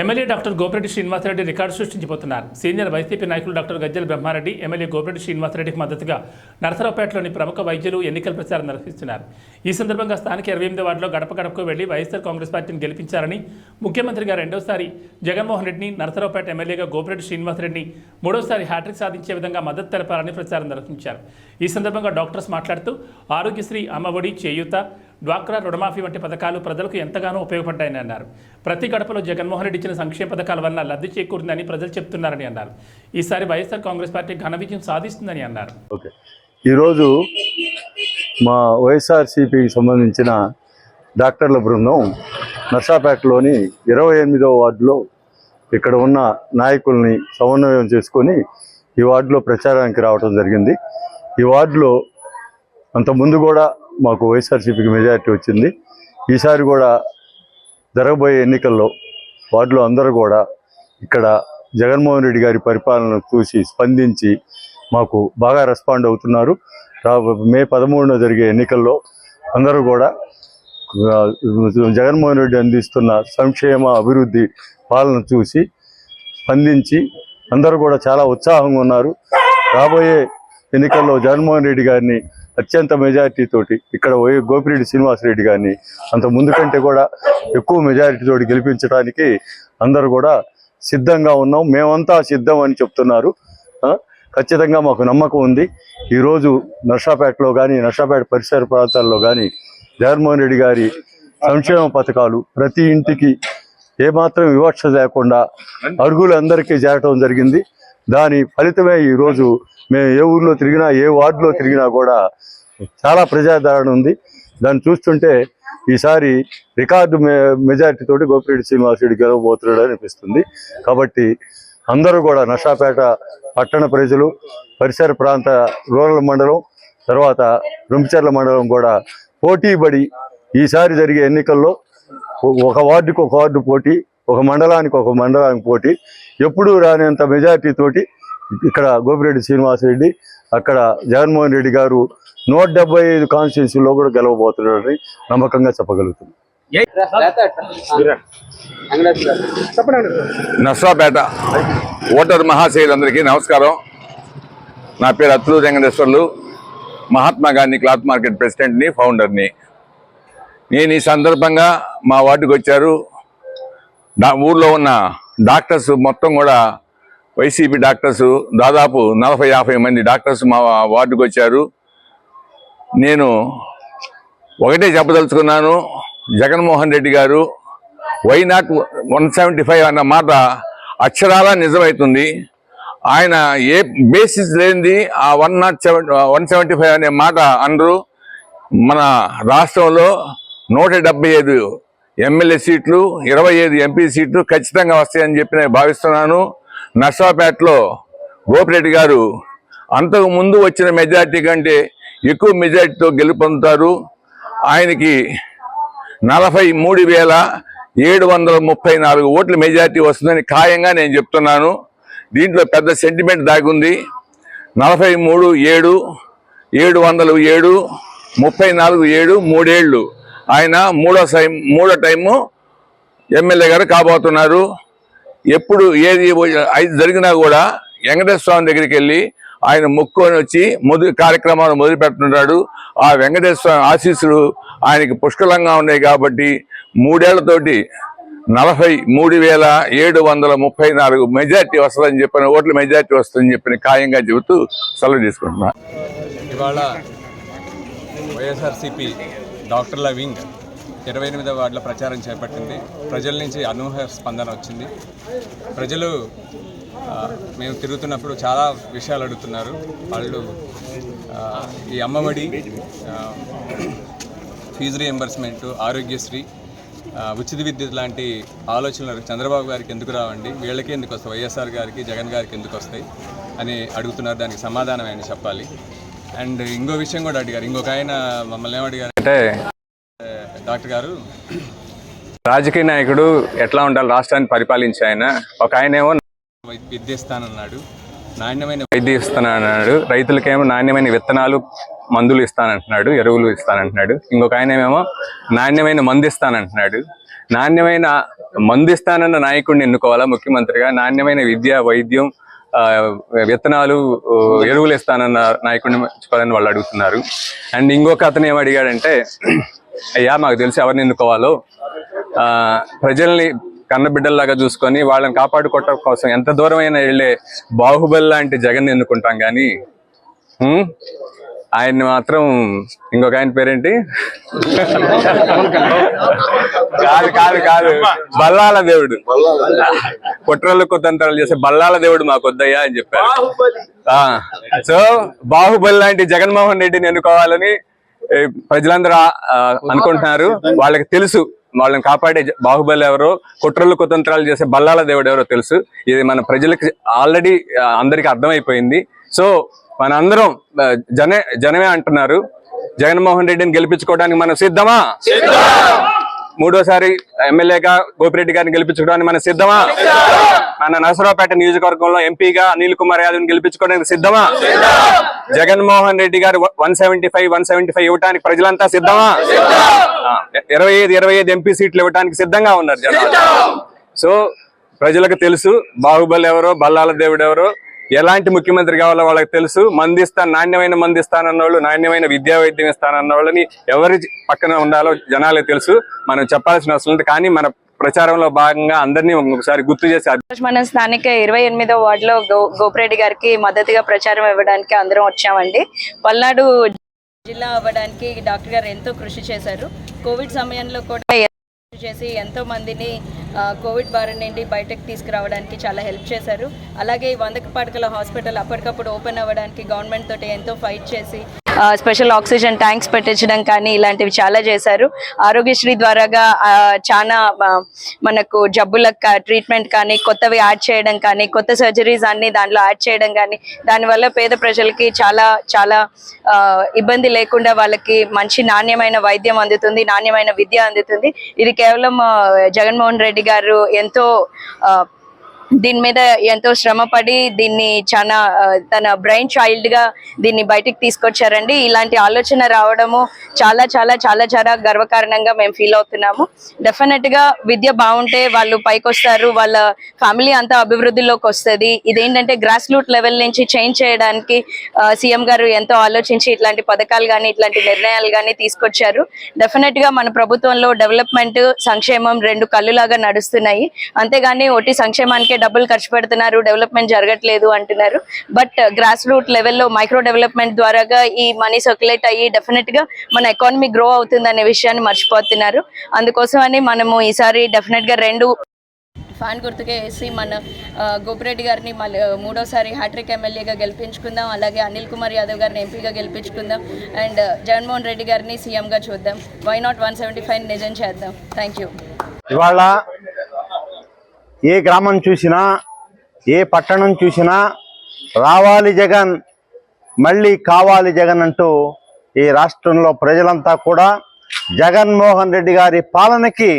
MLA doctor Gopireddy Srinivasa Reddy record సృష్టించిపోతున్నారు. Senior YCP నాయకులు doctor Gajjala Brahma Reddy MLA Gopireddy శ్రీనివాసరెడ్డికి మద్దతుగా నరసరావుపేటలోని ప్రముఖ వైద్యులు ఎన్నికల ప్రచారం నిర్వహిస్తున్నారు. ఈ సందర్భంగా స్థానిక ఇరవై ఎనిమిది వార్డులో గడప గడపకు వెళ్ళి వైఎస్ఆర్ కాంగ్రెస్ పార్టీని గెలిపించారని ముఖ్యమంత్రిగా రెండోసారి జగన్మోహన్ రెడ్డిని నరసరావుపేట ఎమ్మెల్యేగా గోపిరెడ్డి శ్రీనివాసరెడ్డిని మూడోసారి హ్యాట్రిక్ సాధించే విధంగా మద్దతు తెలపాలని ప్రచారం నిర్వహించారు. ఈ సందర్భంగా డాక్టర్స్ మాట్లాడుతూ ఆరోగ్యశ్రీ అమ్మఒడి చేయూత డ్వాక్రా రుణమాఫీ వంటి పథకాలు ప్రజలకు ఎంతగానో ఉపయోగపడ్డాయని అన్నారు. ప్రతి గడపలో జగన్మోహన్ రెడ్డి ఇచ్చిన సంక్షేమ పథకాల వల్ల లబ్ధి చేకూరిందని ప్రజలు చెప్తున్నారని అన్నారు. ఈసారి వైఎస్ఆర్ కాంగ్రెస్ పార్టీ ఘన విజయం సాధిస్తుందని అన్నారు. ఓకే. ఈరోజు మా వైఎస్ఆర్సీపీకి సంబంధించిన డాక్టర్ల బృందం నర్సాపేటలోని ఇరవై ఎనిమిదవ వార్డులో ఇక్కడ ఉన్న నాయకుల్ని సమన్వయం చేసుకొని ఈ వార్డులో ప్రచారానికి రావడం జరిగింది. ఈ వార్డులో అంత ముందు కూడా మాకు వైఎస్ఆర్సీపీకి మెజారిటీ వచ్చింది. ఈసారి కూడా జరగబోయే ఎన్నికల్లో వార్డులో అందరూ కూడా ఇక్కడ జగన్మోహన్ రెడ్డి గారి పరిపాలన చూసి స్పందించి మాకు బాగా రెస్పాండ్ అవుతున్నారు. మే పదమూడున జరిగే ఎన్నికల్లో అందరూ కూడా జగన్మోహన్ రెడ్డి అందిస్తున్న సంక్షేమ అభివృద్ధి పాలన చూసి స్పందించి అందరూ కూడా చాలా ఉత్సాహంగా ఉన్నారు. రాబోయే ఎన్నికల్లో జగన్మోహన్ రెడ్డి గారిని అత్యంత మెజారిటీ తోటి ఇక్కడ వై గోపిరెడ్డి శ్రీనివాసరెడ్డి గారిని అంత ముందు కంటే కూడా ఎక్కువ మెజారిటీ తోటి గెలిపించడానికి అందరూ కూడా సిద్ధంగా ఉన్నాం. మేమంతా సిద్ధం అని చెప్తున్నారు. ఖచ్చితంగా మాకు నమ్మకం ఉంది. ఈరోజు నర్సాపేటలో కానీ నర్సాపేట పరిసర ప్రాంతాల్లో కానీ జగన్మోహన్ రెడ్డి గారి సంక్షేమ పథకాలు ప్రతి ఇంటికి ఏమాత్రం వివక్ష లేకుండా అరుగులందరికీ చేరటం జరిగింది. దాని ఫలితమే ఈరోజు మేము ఏ ఊర్లో తిరిగినా ఏ వార్డులో తిరిగినా కూడా చాలా ప్రజాదరణ ఉంది. దాన్ని చూస్తుంటే ఈసారి రికార్డు మె మెజారిటీ తోటి గోపిరెడ్డి శ్రీనివాసరెడ్డి గెలవబోతున్నాడు అనిపిస్తుంది. కాబట్టి అందరూ కూడా నషాపేట పట్టణ ప్రజలు పరిసర ప్రాంత రూరల్ మండలం తర్వాత రుంపిచెర్ల మండలం కూడా పోటీబడి ఈసారి జరిగే ఎన్నికల్లో ఒక వార్డుకు ఒక వార్డు పోటీ ఒక మండలానికి ఒక మండలానికి పోటీ ఎప్పుడూ రానంత మెజారిటీ తోటి ఇక్కడ గోపిరెడ్డి శ్రీనివాసరెడ్డి అక్కడ జగన్మోహన్ రెడ్డి గారు నూట డెబ్బై ఐదు కాన్స్టిట్యున్సీలో కూడా గెలవబోతున్నారని నమ్మకంగా చెప్పగలుగుతున్నాం. నస్రాపేట ఓటర్ మహాశయులందరికీ నమస్కారం. నా పేరు అత్తులు వెంకటేశ్వర్లు. మహాత్మా గాంధీ క్లాత్ మార్కెట్ ప్రెసిడెంట్ని ఫౌండర్ని. నేను ఈ సందర్భంగా మా వార్డుకు వచ్చారు. డా ఊర్లో ఉన్న డాక్టర్స్ మొత్తం కూడా వైసీపీ డాక్టర్స్ దాదాపు నలభై యాభై మంది డాక్టర్స్ మా వార్డుకు వచ్చారు నేను ఒకటే చెప్పదలుచుకున్నాను జగన్మోహన్ రెడ్డి గారు why not one seventy five అన్న మాట అక్షరాల నిజమవుతుంది ఆయన ఏ బేసిస్ లేనిది ఆ one not seven one seventy five అనే మాట అనరు. మన రాష్ట్రంలో నూట డెబ్బై ఐదు ఎమ్మెల్యే సీట్లు ఇరవై ఐదు ఎంపీ సీట్లు ఖచ్చితంగా వస్తాయని చెప్పి నేను భావిస్తున్నాను. నర్సాపేటలో గోపిరెడ్డి గారు అంతకు ముందు వచ్చిన మెజార్టీ కంటే ఎక్కువ మెజార్టీతో గెలుపొందుతారు. ఆయనకి నలభై మూడు వేల ఏడు వందల ముప్పై నాలుగు ఓట్ల మెజార్టీ వస్తుందని ఖాయంగా నేను చెప్తున్నాను. దీంట్లో పెద్ద సెంటిమెంట్ దాగుంది. నలభై మూడు ఏడు ఏడు వందలు ఏడు ముప్పై నాలుగు ఏడు మూడేళ్ళు ఆయన మూడో సైమ్ మూడో టైము ఎమ్మెల్యే గారు కాబోతున్నారు. ఎప్పుడు ఏది ఐదు జరిగినా కూడా వెంకటేశ్వర స్వామి దగ్గరికి వెళ్ళి ఆయన మొక్కుకొని వచ్చి మొదటి కార్యక్రమాలు మొదలుపెట్టున్నాడు ఆ వెంకటేశ్వర స్వామి ఆశీస్సులు ఆయనకి పుష్కలంగా ఉన్నాయి కాబట్టి మూడేళ్ళతోటి నలభై మూడు వేల ఏడు వందల ముప్పై నాలుగు మెజార్టీ వస్తుందని చెప్పిన ఓట్ల మెజార్టీ వస్తుందని చెప్పిన ఖాయంగా చెబుతూ సెలవు తీసుకుంటున్నా. ఇవాళ వైఎస్ఆర్సీపీ డాక్టర్ల వింగ్ ఇరవై ఎనిమిదవ వార్డుల ప్రచారం చేపట్టింది. ప్రజల నుంచి అనూహ్య స్పందన వచ్చింది. ప్రజలు మేము తిరుగుతున్నప్పుడు చాలా విషయాలు అడుగుతున్నారు. వాళ్ళు ఈ అమ్మఒడి ఫీజు రియంబర్స్మెంట్ ఆరోగ్యశ్రీ ఉచిత విద్యుత్ లాంటి ఆలోచనలు చంద్రబాబు గారికి ఎందుకు రావండి? వీళ్ళకి ఎందుకు వస్తాయి? వైఎస్ఆర్ గారికి జగన్ గారికి ఎందుకు వస్తాయి? అని అడుగుతున్నారు. దానికి సమాధానం ఆయన చెప్పాలి. అండ్ ఇంకో విషయం కూడా అడిగారు. ఇంకొక ఆయన మమ్మల్ని ఏమడిగారు అంటే డాక్టర్ గారు. రాజకీయ నాయకుడు ఎట్లా ఉండాలి రాష్ట్రాన్ని పరిపాలించే ఆయన. ఒక ఆయనేమో వై- విద్య ఇస్తానన్నాడు నాణ్యమైన వైద్య ఇస్తానన్నాడు. రైతులకేమో నాణ్యమైన విత్తనాలు మందులు ఇస్తానంటున్నాడు ఎరువులు ఇస్తానంటున్నాడు. ఇంకొక ఆయనేమో నాణ్యమైన మందు ఇస్తానంటున్నాడు. నాణ్యమైన మందిస్తానన్న నాయకుడిని ఎన్నుకోవాలా ముఖ్యమంత్రిగా? నాణ్యమైన విద్య వైద్యం విత్తనాలు ఎరువులు ఇస్తానన్న నాయకుడిని మర్చిపోవాలని వాళ్ళు అడుగుతున్నారు. అండ్ ఇంకొక అతను ఏమడిగాడంటే అయ్యా మాకు తెలిసి ఎవరిని ఎన్నుకోవాలో ఆ, ప్రజల్ని కన్నబిడ్డల్లాగా చూసుకొని వాళ్ళని కాపాడుకోవటం కోసం ఎంత దూరమైనా వెళ్ళే బాహుబలి లాంటి జగన్ ఎన్నుకుంటాం కానీ ఆయన్ని మాత్రం ఇంకొక ఆయన పేరేంటి? కాదు కాదు కాదు. బల్లాల దేవుడు. కుట్రలు కుతంత్రాలు చేసే బల్లాల దేవుడు మాకు వద్దయ్యా అని చెప్పారు. ఆ సో బాహుబలి లాంటి జగన్మోహన్ రెడ్డిని ఎన్నుకోవాలని ప్రజలందరూ అనుకుంటున్నారు. వాళ్ళకి తెలుసు వాళ్ళని కాపాడే బాహుబలి ఎవరో కుట్రలు కుతంత్రాలు చేసే బల్లాల దేవుడు ఎవరో తెలుసు. ఇది మన ప్రజలకి ఆల్రెడీ అందరికి అర్థమైపోయింది. సో మనందరం జనే జనమే అంటున్నారు. జగన్మోహన్ రెడ్డిని గెలిపించుకోవడానికి మనం సిద్ధమా? మూడోసారి ఎమ్మెల్యేగా గోపిరెడ్డి గారిని గెలిపించుకోవడానికి మనం సిద్ధమా? మన నరసరావుపేట నియోజకవర్గంలో ఎంపీగా అనిల్ కుమార్ యాదవ్ గెలిపించుకోవడానికి సిద్ధమా? జగన్మోహన్ రెడ్డి గారు one seventy five one seventy five ఇవ్వడానికి ప్రజలంతా సిద్ధమా? ఇరవై ఐదు ఇరవై ఐదు ఎంపీ సీట్లు ఇవ్వడానికి సిద్ధంగా ఉన్నారు జనాలు. సో ప్రజలకు తెలుసు బాహుబలి ఎవరో బల్లాల దేవుడు ఎవరో ఎలాంటి ముఖ్యమంత్రి కావాలో వాళ్ళకి తెలుసు. మందిస్తాను నాణ్యమైన మంది మందిస్తానన్న వాళ్ళు నాణ్యమైన విద్యా వైద్యం ఇస్తానన్న వాళ్ళని ఎవరి పక్కన ఉండాలో జనాలే తెలుసు. మనం చెప్పాల్సిన అవసరం లేదు. కానీ మన ప్రచారంలో భాగంగా అందరినీ ఒకసారి గుర్తు చేశారు మన మనం స్థానిక ఇరవై ఎనిమిదో వార్డులో గో గోపిరెడ్డి గారికి మద్దతుగా ప్రచారం ఇవ్వడానికి అందరం వచ్చామండి. పల్నాడు జిల్లా అవ్వడానికి డాక్టర్ గారు ఎంతో కృషి చేశారు. కోవిడ్ సమయంలో కూడా కృషి చేసి ఎంతో మందిని కోవిడ్ బారి నుండి బయటకు తీసుకురావడానికి చాలా హెల్ప్ చేశారు. అలాగే ఈ వందక పడకల హాస్పిటల్ అప్పటికప్పుడు ఓపెన్ అవ్వడానికి గవర్నమెంట్ తోటి ఎంతో ఫైట్ చేసి స్పెషల్ ఆక్సిజన్ ట్యాంక్స్ పెట్టించడం కానీ ఇలాంటివి చాలా చేశారు. ఆరోగ్యశ్రీ ద్వారాగా చాలా మనకు జబ్బులకు ట్రీట్మెంట్ కానీ కొత్తవి యాడ్ చేయడం కానీ కొత్త సర్జరీస్ అన్ని దాంట్లో యాడ్ చేయడం కానీ దానివల్ల పేద ప్రజలకి చాలా చాలా ఇబ్బంది లేకుండా వాళ్ళకి మంచి నాణ్యమైన వైద్యం అందుతుంది నాణ్యమైన విద్య అందుతుంది. ఇది కేవలం జగన్మోహన్ రెడ్డి గారు ఎంతో దీని మీద ఎంతో శ్రమపడి దీన్ని చాలా తన బ్రెయిన్ చైల్డ్గా దీన్ని బయటికి తీసుకొచ్చారండి. ఇలాంటి ఆలోచన రావడము చాలా చాలా చాలా చాలా గర్వకారణంగా మేము ఫీల్ అవుతున్నాము. డెఫినెట్గా విద్య బాగుంటే వాళ్ళు పైకి వస్తారు వాళ్ళ ఫ్యామిలీ అంతా అభివృద్ధిలోకి వస్తుంది. ఇదేంటంటే గ్రాస్ రూట్ లెవెల్ నుంచి చేంజ్ చేయడానికి సీఎం గారు ఎంతో ఆలోచించి ఇట్లాంటి పథకాలు కానీ ఇట్లాంటి నిర్ణయాలు కానీ తీసుకొచ్చారు. డెఫినెట్గా మన ప్రభుత్వంలో డెవలప్మెంట్ సంక్షేమం రెండు కళ్ళులాగా నడుస్తున్నాయి. అంతేగాని ఒకటి సంక్షేమానికి డబ్బులు ఖర్చు పెడుతున్నారు డెవలప్మెంట్ జరగట్లేదు అంటున్నారు. బట్ గ్రాస్ రూట్ లెవెల్లో మైక్రో డెవలప్మెంట్ ద్వారాగా ఈ మనీ సర్క్యులేట్ అయ్యి డెఫినెట్గా మన ఎకానమీ గ్రో అవుతుంది అనే విషయాన్ని మర్చిపోతున్నారు. అందుకోసమని మనము ఈసారి డెఫినెట్గా రెండు ఫ్యాన్ గుర్తుకే వేసి మన ఆ, గోపిరెడ్డి గారిని మళ్ళీ ఆ, మూడోసారి హ్యాట్రిక్ ఎమ్మెల్యేగా గెలిపించుకుందాం అలాగే అనిల్ కుమార్ యాదవ్ గారిని ఎంపీగా గెలిపించుకుందాం అండ్ జగన్మోహన్ రెడ్డి గారిని సీఎంగా చూద్దాం. Why not one seventy five నిజం చేద్దాం? థ్యాంక్ యూ ఇవాళ ఏ గ్రామం చూసినా ఏ పట్టణం చూసినా రావాలి జగన్ మళ్ళీ కావాలి జగన్ అంటూ ఈ రాష్ట్రంలో ప్రజలంతా కూడా జగన్మోహన్ రెడ్డి గారి పాలనకి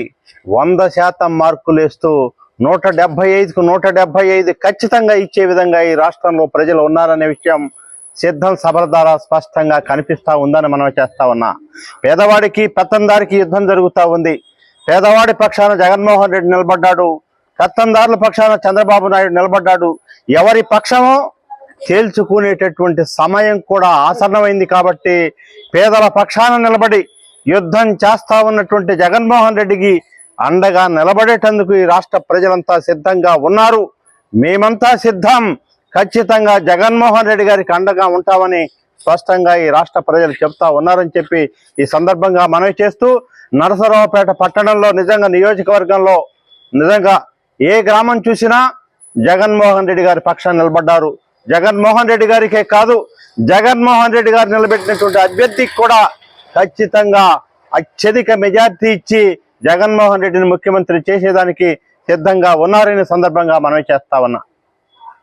వంద శాతం మార్కులు వేస్తూ నూట డెబ్బై ఐదుకు నూట డెబ్బై ఐదు ఖచ్చితంగా ఇచ్చే విధంగా ఈ రాష్ట్రంలో ప్రజలు ఉన్నారనే విషయం సిద్ధం సభల ద్వారా స్పష్టంగా కనిపిస్తూ ఉందని మనం చేస్తా ఉన్నా. పేదవాడికి పెత్తందారికి యుద్ధం జరుగుతూ ఉంది. పేదవాడి పక్షాన జగన్మోహన్ రెడ్డి నిలబడ్డాడు. కత్తందారుల పక్షాన చంద్రబాబు నాయుడు నిలబడ్డాడు. ఎవరి పక్షమో తేల్చుకునేటటువంటి సమయం కూడా ఆసన్నమైంది కాబట్టి పేదల పక్షాన నిలబడి యుద్ధం చేస్తా ఉన్నటువంటి జగన్మోహన్ రెడ్డికి అండగా నిలబడేటందుకు ఈ రాష్ట్ర ప్రజలంతా సిద్ధంగా ఉన్నారు. మేమంతా సిద్ధం. ఖచ్చితంగా జగన్మోహన్ రెడ్డి గారికి అండగా ఉంటామని స్పష్టంగా ఈ రాష్ట్ర ప్రజలు చెప్తా ఉన్నారని చెప్పి ఈ సందర్భంగా మనవి చేస్తూ నరసరావుపేట పట్టణంలో నిజంగా నియోజకవర్గంలో నిజంగా ఏ గ్రామం చూసినా జగన్మోహన్ రెడ్డి గారి పక్షాన్ని నిలబడ్డారు. జగన్మోహన్ రెడ్డి గారికే కాదు జగన్మోహన్ రెడ్డి గారు నిలబెట్టినటువంటి అభ్యర్థికి కూడా ఖచ్చితంగా అత్యధిక మెజార్టీ ఇచ్చి జగన్మోహన్ రెడ్డిని ముఖ్యమంత్రి చేసేదానికి సిద్ధంగా ఉన్నారనే సందర్భంగా మనమే చేస్తా ఉన్నా.